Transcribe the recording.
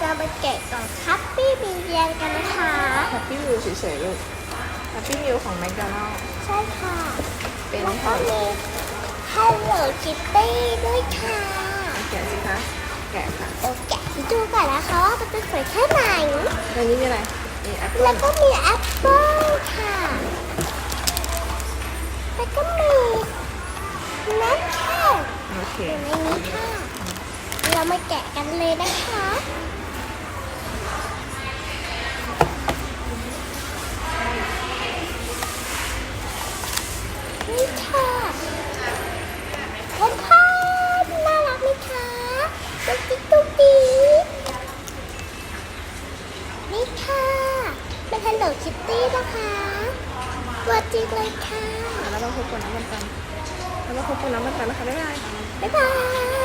จะมาแกะกล่องคัพปี้มีเรียนกันนะคะแฮปปี้มิวเฉยๆลูกแฮปปี้มิวของแมคโดนัลล์ใช่ค่ะเป็นแล้วขก็องมี Hello Kitty ด้วยค่ะแกะสิคะ แกะค่ะโอแกะให้ดูก่อนนะคะว่ามันจะสวยแค่ไหน ในนี้มีอะไร มีแอปเปิ้แล้ลวก็มีแอปเปิ้ลค่ะ แล้วก็มีน้ำค่ะโอเคอยู่ในนี้ค่ะ เรามาแกะกันเลยนะคะ นี่ค่ะพ่อพ่อน่ารักไหมคะตุ๊กติ๊กตุ๊กติ๊กนี่ค่ะ เป็น Hello Kitty นะคะตัวจริงเลยค่ะ แล้วเราพบกันน้ำมันกันแล้วเราพบกันน้ำมันกันนะคะบ๊ายบายบ๊ายบาย